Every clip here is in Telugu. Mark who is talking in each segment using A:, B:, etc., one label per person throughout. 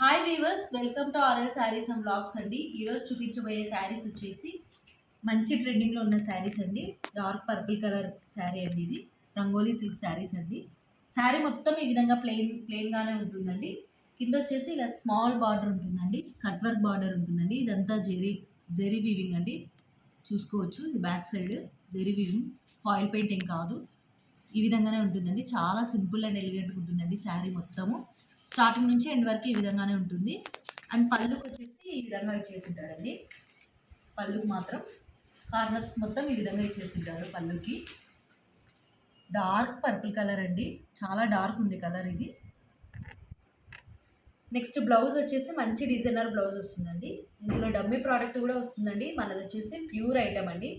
A: Hi weavers welcome to aural saris and blogs అండి. ఈరోజు చూపించబోయే శారీస్ వచ్చేసి మంచి ట్రెండింగ్లో ఉన్న శారీస్ అండి. డార్క్ పర్పుల్ కలర్ శారీ అండి ఇది. రంగోలీ సిల్క్ శారీస్ అండి. శారీ మొత్తం ఈ విధంగా ప్లెయిన్ ప్లెయిన్గానే ఉంటుందండి. కింద వచ్చేసి ఇలా స్మాల్ బార్డర్ ఉంటుందండి. కట్ వర్క్ బార్డర్ ఉంటుందండి. ఇదంతా జెరీ జెరీ వీవింగ్ అండి. చూసుకోవచ్చు. ఇది back side zari weaving foil painting కాదు. ఈ విధంగానే ఉంటుందండి. చాలా సింపుల్ అండ్ ఎలిగెంట్గా ఉంటుందండి శారీ మొత్తము. స్టార్టింగ్ నుంచి ఎండ్ వరకు ఈ విధంగానే ఉంటుంది. అండ్ పళ్ళుకి వచ్చేసి ఈ విధంగా ఇచ్చేసింటాడండి. పళ్ళుకి మాత్రం కార్నర్స్ మొత్తం ఈ విధంగా ఇచ్చేసింటారు పళ్ళుకి. డార్క్ పర్పుల్ కలర్ అండి. చాలా డార్క్ ఉంది కలర్ ఇది. నెక్స్ట్ బ్లౌజ్ వచ్చేసి మంచి డిజైనర్ బ్లౌజ్ వస్తుందండి. ఇందులో డమ్మీ ప్రోడక్ట్ కూడా వస్తుందండి. మనది వచ్చేసి ప్యూర్ ఐటమ్ అండి.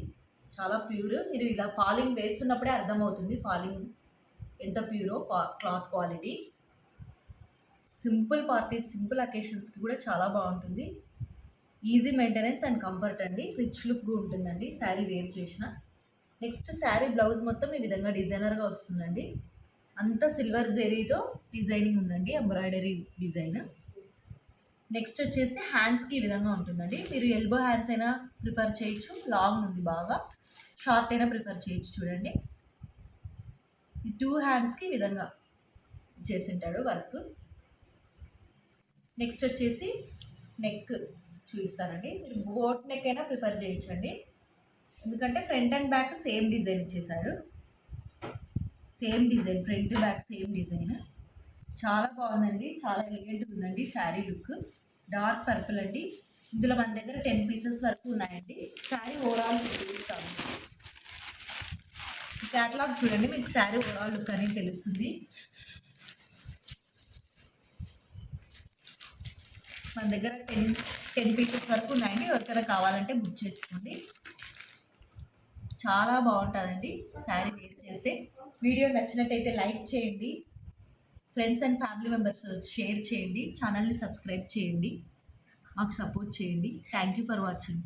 A: చాలా ప్యూర్. మీరు ఇలా ఫాలింగ్ వేస్తున్నప్పుడే అర్థమవుతుంది ఫాలింగ్ ఎంత Puro cloth quality. Simple parties simple అకేషన్స్కి కూడా చాలా బాగుంటుంది. ఈజీ మెయింటెనెన్స్ అండ్ కంఫర్ట్ అండి. రిచ్ లుక్గా ఉంటుందండి. శారీ వేర్ చేసిన. నెక్స్ట్ శారీ బ్లౌజ్ మొత్తం ఈ విధంగా డిజైనర్గా వస్తుందండి. అంత సిల్వర్ జెరీతో డిజైనింగ్ ఉందండి. ఎంబ్రాయిడరీ డిజైన్ నెక్స్ట్ వచ్చేసి హ్యాండ్స్కి ఈ విధంగా ఉంటుందండి. మీరు ఎల్బో హ్యాండ్స్ అయినా ప్రిఫర్ చేయొచ్చు. లాంగ్ ఉంది బాగా. షార్ట్ అయినా ప్రిఫర్ చేయొచ్చు చూడండి. ఈ టూ హ్యాండ్స్కి ఈ విధంగా చేసింటాడు వర్క్ నెక్స్ట్ వచ్చేసి నెక్ చూపిస్తానండి. బోట్ నెక్ అయినా ప్రిఫర్ చేయించండి. ఎందుకంటే front and back same design ఇచ్చేసాడు same design front back same design చాలా బాగుందండి. చాలా ఎలిగెంట్గా ఉందండి శారీ లుక్ డార్క్ పర్పుల్ అండి. ఇందులో మన దగ్గర టెన్ పీసెస్ వరకు ఉన్నాయండి. శారీ ఓవరాల్ లుక్ చూపిస్తాము క్యాటలాగ్ చూడండి. మీకు శారీ ఓవరాల్ లుక్ అనేది తెలుస్తుంది. మన దగ్గర టెన్ టెన్ పీసెస్ వరకు ఉన్నాయండి. ఎవరికైనా కావాలంటే బుక్ చేసుకోండి. చాలా బాగుంటుందండి శారీ వేర్ చేస్తే. వీడియో నచ్చినట్టయితే లైక్ చేయండి. Friends and family members share చేయండి. ఛానల్ని సబ్స్క్రైబ్ చేయండి. మాకు సపోర్ట్ చేయండి. Thank you for watching